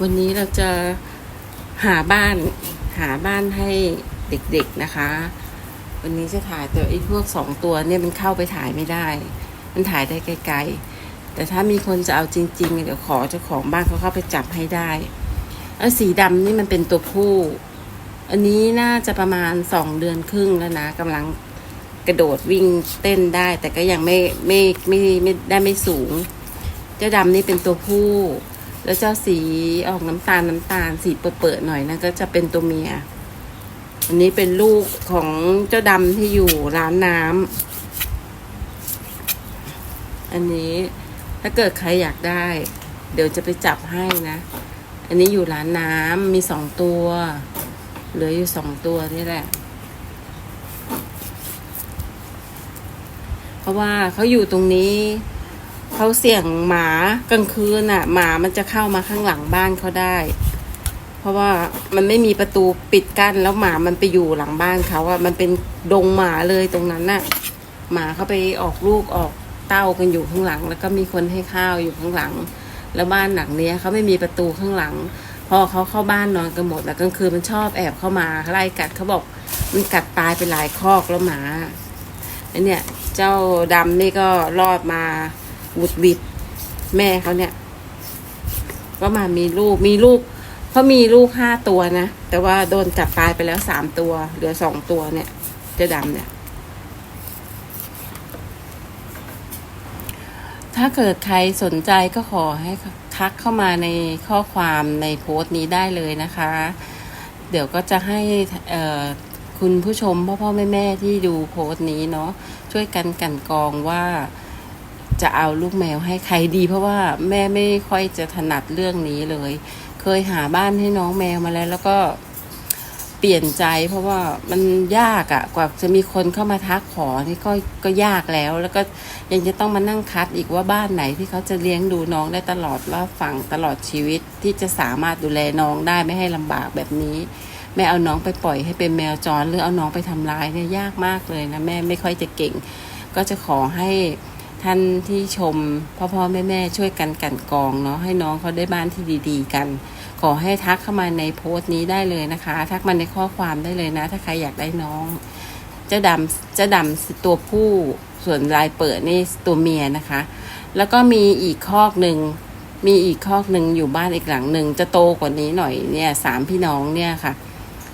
วันนี้เราจะหาบ้านหาบ้านให้เด็กๆนะคะ วันนี้จะถ่ายแต่ไอ้พวกสองตัวเนี่ยมันเข้าไปถ่ายไม่ได้ มันถ่ายได้ไกลๆ แต่ถ้ามีคนจะเอาจริง ๆ เดี๋ยวขอเจ้าของบ้านเขาเข้าไปจับให้ได้แล้วสีดำนี่มันเป็นตัวผู้ อันนี้น่าจะประมาณสองเดือนครึ่งแล้วนะกำลังกระโดดวิ่งเต้นได้ แต่ก็ยังไม่ไม่ไม่ไม่ได้ไม่สูง เจ้าดำนี่เป็นตัวผู้ แล้วเจ้าสีออกน้ำตาลน้ำตาลสีเปิดๆหน่อยนั่นก็จะเป็นตัวเมีย อันนี้เป็นลูกของเจ้าดำที่อยู่ร้านน้ำอันนี้ถ้าเกิดใครอยากได้ เดี๋ยวจะไปจับให้นะ อันนี้อยู่ร้านน้ำมีสองตัว เหลืออยู่สองตัวนี่แหละ เพราะว่าเขาอยู่ตรงนี้ เขาเสี่ยงหมากลางคืนน่ะ หมามันจะเข้ามาข้างหลังบ้านเขาได้ เพราะว่ามันไม่มีประตูปิดกั้นแล้วหมามันไปอยู่หลังบ้านเขาอะมันเป็นดงหมาเลยตรงนั้นน่ะ หมาเขาไปออกลูกออกเต้ากันอยู่ข้างหลัง แล้วก็มีคนให้ข้าวอยู่ข้างหลัง แล้วบ้านหลังเนี้ยเขาไม่มีประตูข้างหลัง พอเขาเข้าบ้านนอนกันหมดแล้วกลางคืนมันชอบแอบเข้ามาไล่กัดเขาบอกมันกัดตายไปหลายคอกแล้วหมาไอเนี่ย เจ้าดำนี่ก็รอดมา วุดวิดแม่เขาเนี่ย ก็มามีลูกมีลูกเขามีลูกห้าตัวนะ แต่ว่าโดนจับตายไปแล้วสามตัว เหลือสองตัวเนี่ยเจ้าดำเนี่ย ถ้าเกิดใครสนใจก็ขอให้ทักเข้ามาในข้อความในโพสต์นี้ได้เลยนะคะ เดี๋ยวก็จะให้คุณผู้ชมพ่อพ่อแม่แม่ที่ดูโพสต์นี้เนาะช่วยกันกันกองว่า จะเอาลูกแมวให้ใครดี เพราะว่าแม่ไม่ค่อยจะถนัดเรื่องนี้เลย เคยหาบ้านให้น้องแมวมาแล้ว แล้วก็เปลี่ยนใจ เพราะว่ามันยากอะกว่าจะมีคนเข้ามาทักขอนี่ก็ก็ยากแล้ว แล้วก็ยังจะต้องมานั่งคัดอีกว่าบ้านไหนที่เขาจะเลี้ยงดูน้องได้ตลอดรอบฝั่งตลอดชีวิตที่จะสามารถดูแลน้องได้ไม่ให้ลำบากแบบนี้แม่เอาน้องไปปล่อยให้เป็นแมวจรหรือเอาน้องไปทำร้ายเนี่ยยากมากเลยนะแม่ไม่ค่อยจะเก่ง ก็จะขอให้ ท่านที่ชมพ่อพ่อแม่แม่ช่วยกันกันกองเนาะให้น้องเขาได้บ้านที่ดี ๆ กัน ขอให้ทักเข้ามาในโพสต์นี้ได้เลยนะคะ ทักมาในข้อความได้เลยนะ ถ้าใครอยากได้น้องเจ้าดำเจ้าดำตัวผู้ส่วนลายเปิดนี่ตัวเมียนะคะ แล้วก็มีอีกคอกหนึ่งมีอีกคอกหนึ่งอยู่บ้านอีกหลังหนึ่งจะโตกว่านี้หน่อยเนี่ยสามพี่น้องเนี่ยค่ะ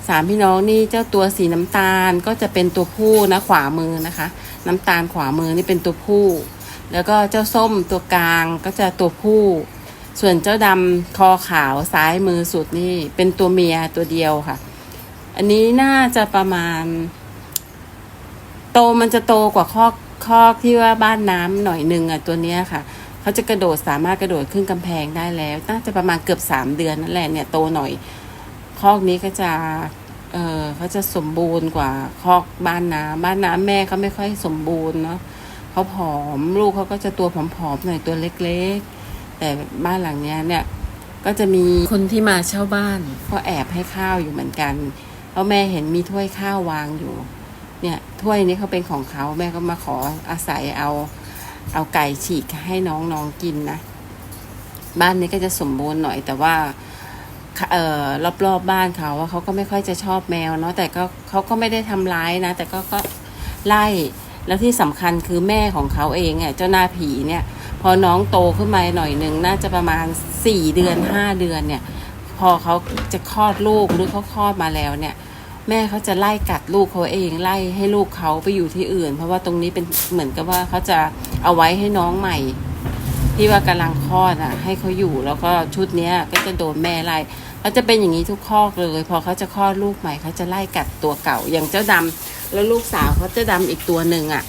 สามพี่น้องนี่เจ้าตัวสีน้ำตาลก็จะเป็นตัวผู้นะขวามือนะคะ น้ำตาลขวามือนี่เป็นตัวผู้ แล้วก็เจ้าส้มตัวกลางก็จะตัวผู้ ส่วนเจ้าดำคอขาวซ้ายมือสุดนี่เป็นตัวเมียตัวเดียวค่ะ อันนี้น่าจะประมาณ โตมันจะโตกว่าคอกคอกที่ว่าบ้านน้ำหน่อยหนึ่งอะตัวเนี้ยค่ะเขาจะกระโดดสามารถกระโดดขึ้นกำแพงได้แล้ว น่าจะประมาณเกือบสามเดือนนั่นแหละเนี่ยโตหน่อย คอกนี้ก็จะเออเขาจะสมบูรณ์กว่าคอกบ้านน้ำบ้านน้ำแม่เขาไม่ค่อยสมบูรณ์เนาะ เขาผอม ลูกเขาก็จะตัวผอมๆหน่อยตัวเล็กๆ แต่บ้านหลังเนี้ยเนี่ยก็จะมีคนที่มาเช่าบ้านก็แอบให้ข้าวอยู่เหมือนกันเพราะแม่เห็นมีถ้วยข้าววางอยู่ เนี่ยถ้วยนี้เขาเป็นของเขาแม่ก็มาขออาศัยเอาเอาไก่ฉีกให้น้องๆกินนะ บ้านนี้ก็จะสมบูรณ์หน่อย แต่ว่าเอ่อรอบๆบบ้านเขาว่าเขาก็ไม่ค่อยจะชอบแมวเนาะแต่ก็เขาก็ไม่ได้ทำร้ายนะ แต่ก็ก็ไล่ แล้วที่สำคัญคือแม่ของเขาเองอะเจ้าหน้าผีเนี่ย พอน้องโตขึ้นมาหน่อยหนึ่งน่าจะประมาณสี่เดือนห้าเดือนเนี่ย พอเขาจะคลอดลูกหรือเขาคลอดมาแล้วเนี่ย แม่เขาจะไล่กัดลูกเขาเองไล่ให้ลูกเขาไปอยู่ที่อื่น เพราะว่าตรงนี้เป็นเหมือนกับว่าเขาจะเอาไว้ให้น้องใหม่ ที่ว่ากำลังคลอดอะ ให้เขาอยู่แล้วก็ชุดเนี้ยก็จะโดนแม่ไล่เขาจะเป็นอย่างนี้ทุกคอกเลย พอเขาจะคลอดลูกใหม่เขาจะไล่กัดตัวเก่าอย่างเจ้าดำ แล้วลูกสาวเขาเจ้าดำอีกตัวหนึ่งอะ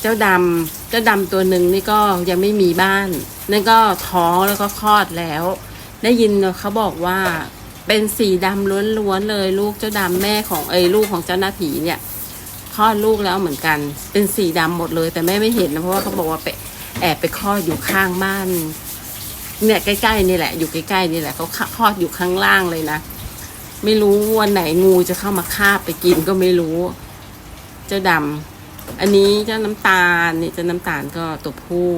เจ้าดำเจ้าดำตัวหนึ่งนี่ก็ยังไม่มีบ้าน นั่นก็ท้องแล้วก็คลอดแล้ว ได้ยินเขาบอกว่าเป็นสีดำล้วนๆเลย ลูกเจ้าดำแม่ของเอ้ลูกของเจ้าหน้าผีเนี่ยคลอดลูกแล้วเหมือนกัน เป็นสีดำหมดเลย แต่แม่ไม่เห็นนะเพราะว่าเขาบอกว่าไปแอบไปคลอดอยู่ข้างบ้าน เนี่ยใกล้ๆนี่แหละ อยู่ใกล้ๆนี่แหละเขาคลอดอยู่ข้างล่างเลยนะไม่รู้วันไหนงูจะเข้ามาคาบไปกินก็ไม่รู้ เจ้าดำอันนี้เจ้าน้ำตาลนี่เจ้าน้ำตาลก็ตัวผู้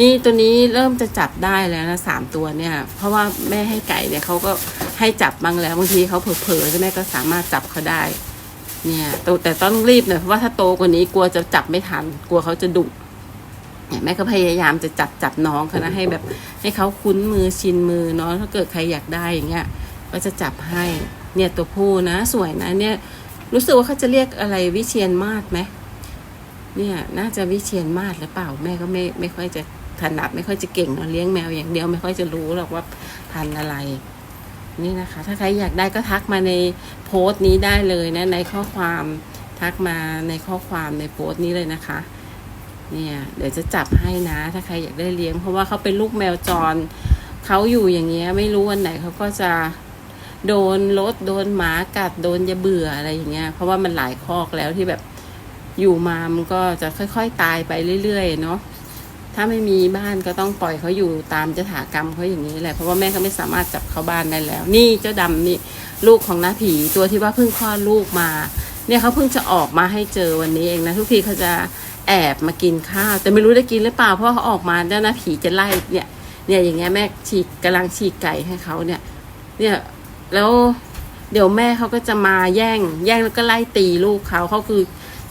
นี่ตัวนี้เริ่มจะจับได้แล้วนะสามตัวเนี่ย เพราะว่าแม่ให้ไก่เนี่ยเขาก็ให้จับบ้างแล้วบางทีเขาเผลอๆใช่ไหมก็สามารถจับเขาได้ เนี่ยตัวแต่ต้องรีบหน่อยเพราะว่าถ้าโตกว่านี้กลัวจะจับไม่ทัน กลัวเขาจะดุเนี่ยแม่ก็พยายามจะจับจับน้องเขานะให้แบบ ให้เขาคุ้นมือชินมือเนาะถ้าเกิดใครอยากได้อย่างเงี้ยก็จะจับให้ เนี่ยตัวผู้นะ สวยนะเนี่ย รู้สึกว่าเขาจะเรียกอะไรวิเชียนมาศไหมเนี่ยน่าจะวิเชียนมาศหรือเปล่าแม่ก็ไม่ไม่ค่อยจะถนัดไม่ค่อยจะเก่งเนาะเลี้ยงแมวอย่างเดียวไม่ค่อยจะรู้หรอกว่าพันอะไร นี่นะคะ ถ้าใครอยากได้ก็ทักมาในโพสต์นี้ได้เลยนะ ในข้อความทักมาในข้อความในโพสต์นี้เลยนะคะ เนี่ยเดี๋ยวจะจับให้นะ ถ้าใครอยากได้เลี้ยง เพราะว่าเขาเป็นลูกแมวจรเขาอยู่อย่างเงี้ย ไม่รู้วันไหนเขาก็จะ โดนรถโดนหมากัดโดนจะเบื่ออะไรอย่างเงี้ย เพราะว่ามันหลายคอกแล้วที่แบบอยู่มามันก็จะค่อยๆตายไปเรื่อยๆเนาะถ้าไม่มีบ้านก็ต้องปล่อยเขาอยู่ตามจถากรรมเขาอย่างนี้แหละเพราะว่าแม่เขาไม่สามารถจับเขาบ้านได้แล้ว นี่เจ้าดำนี่ลูกของน้าผีตัวที่ว่าเพิ่งคลอดลูกมา เนี่ยเขาเพิ่งจะออกมาให้เจอวันนี้เองนะทุกทีเขาจะแอบมากินข้าวแต่ไม่รู้ได้กินหรือเปล่าเพราะเขาออกมาแล้วนะผีจะไล่เนี่ย เนี่ยอย่างเงี้ยแม่ฉีกกำลังฉีกไก่ให้เขาเนี่ย เนี่ย แล้วเดี๋ยวแม่เขาก็จะมาแย่ง แย่งแล้วก็ไล่ตีลูกเขาเขาคือ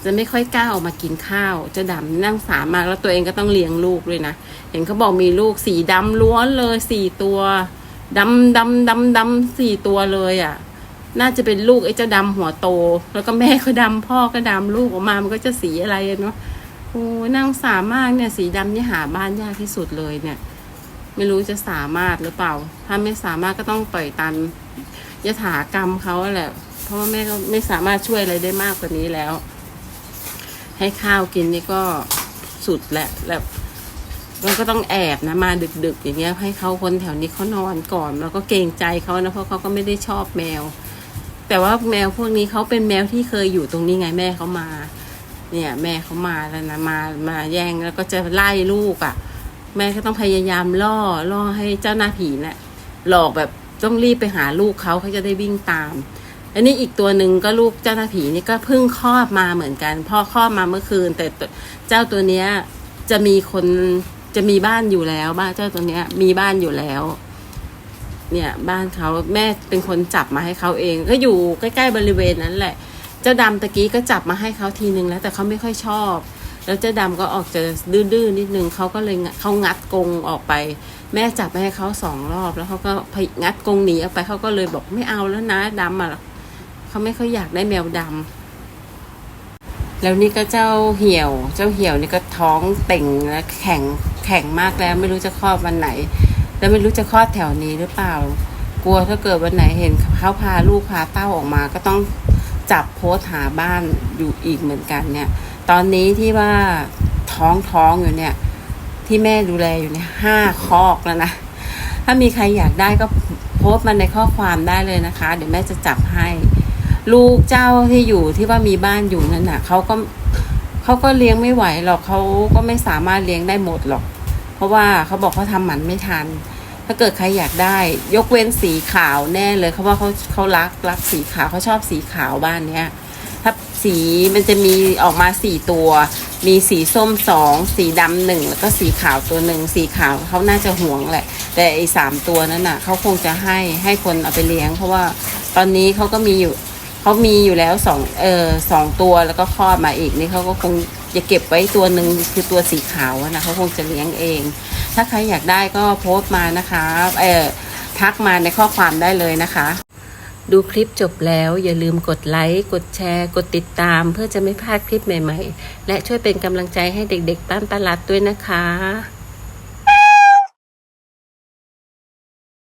จะไม่ค่อยกล้าออกมากินข้าว จะดำนั่งสามมากแล้วตัวเองก็ต้องเลี้ยงลูกด้วยนะ เห็นเขาบอกมีลูกสีดำล้วนเลยสี่ตัวดำดำดำดำสี่ตัวเลยอะ น่าจะเป็นลูกไอ้เจ้าดำหัวโต แล้วก็แม่ก็ดำพ่อก็ดำลูกออกมามันก็จะสีอะไรเนาะโอ้ยนั่งสามากเนี่ยสีดำนี่หาบ้านยากที่สุดเลยเนี่ย ไม่รู้จะสามารถหรือเปล่า ถ้าไม่สามารถก็ต้องปล่อยตามยถากรรมเขาแหละ เพราะว่าแม่ก็ไม่สามารถช่วยอะไรได้มากกว่านี้แล้ว ให้ข้าวกินนี่ก็สุดแหละแบบมันก็ต้องแอบนะมาดึกๆ อย่างเงี้ย ให้เขาคนแถวนี้เขานอนก่อนแล้วก็เกรงใจเขานะเพราะเขาก็ไม่ได้ชอบแมว แต่ว่าแมวพวกนี้เขาเป็นแมวที่เคยอยู่ตรงนี้ไงแม่เขามา เนี่ย แม่เขามาแล้วนะมามาแย่งแล้วก็จะไล่ลูกอะ่ะ แม่ก็ต้องพยายามล่อล่อให้เจ้าหน้าผีเนะ่ะหลอกแบบต้องรีบไปหาลูกเขาเขาจะได้วิ่งตาม อันนี้อีกตัวหนึ่งก็ลูกเจ้าหน้าผีนี่ก็เพิ่งคลอดมาเหมือนกันพ่อคลอดมาเมื่อคืน แต่เจ้าตัวเนี้ยจะมีคนจะมีบ้านอยู่แล้ว บ้านเจ้าตัวเนี้ย มีบ้านอยู่แล้ว เนี่ย บ้านเขาแม่เป็นคนจับมาให้เขาเอง ก็อยู่ใกล้ๆบริเวณนั้นแหละ เจ้าดำตะกี้ก็จับมาให้เขาทีนึงแล้ว แต่เขาไม่ค่อยชอบ แล้วเจ้าดำก็ออกจะดื้อๆนิดนึงเขาก็เลยเขางัดกงออกไป แม่จับไปให้เขาสองรอบ แล้วเขาก็พยงัดกงหนีออกไปเขาก็เลยบอกไม่เอาแล้วนะดำอะเขาไม่ค่อยอยากได้แมวดำแล้วนี่ก็เจ้าเหี่ยว เจ้าเหี่ยวนี่ก็ท้องเต่งและแข็งแข็งมากแล้วไม่รู้จะคลอดวันไหน แล้วไม่รู้จะคลอดแถวนี้หรือเปล่า กลัวถ้าเกิดวันไหนเห็นเขาพาลูกพาเต้าออกมาก็ต้อง จับโพสหาบ้านอยู่อีกเหมือนกันเนี่ย ตอนนี้ที่ว่าท้องท้องอยู่เนี่ย ที่แม่ดูแลอยู่เนี่ยห้าคอกแล้วนะ ถ้ามีใครอยากได้ก็โพสมาในข้อความได้เลยนะคะ เดี๋ยวแม่จะจับให้ ลูกเจ้าที่อยู่ที่ว่ามีบ้านอยู่นั่นน่ะเขาก็เขาก็เลี้ยงไม่ไหวหรอกเขาก็ไม่สามารถเลี้ยงได้หมดหรอก เพราะว่าเขาบอกเขาทำหมันไม่ทัน ถ้าเกิดใครอยากได้ ยกเว้นสีขาวแน่เลยเขาว่าเขาเขารักรักสีขาวเขาชอบสีขาวบ้านเนี้ยถ้าสีมันจะมีออกมาสี่ตัว มีสีส้มสองสีดำหนึ่งแล้วก็สีขาวตัวหนึ่งสีขาวเขาน่าจะห่วงแหละ แต่ไอ้สามตัวนั้นน่ะเขาคงจะให้ให้คนเอาไปเลี้ยง เพราะว่าตอนนี้เขาก็มีอยู่เขามีอยู่แล้วสองเออสองตัวแล้วก็คลอดมาอีกนี่เขาก็คงจะเก็บไว้ตัวหนึ่งคือตัวสีขาวนะเขาคงจะเลี้ยงเอง ถ้าใครอยากได้ก็โพสต์มานะคะเออทักมาในข้อความได้เลยนะคะ ดูคลิปจบแล้วอย่าลืมกดไลค์กดแชร์ กดติดตาม เพื่อจะไม่พลาดคลิปใหม่ ๆ และช่วยเป็นกำลังใจให้เด็กๆบ้านตลาดด้วยนะคะ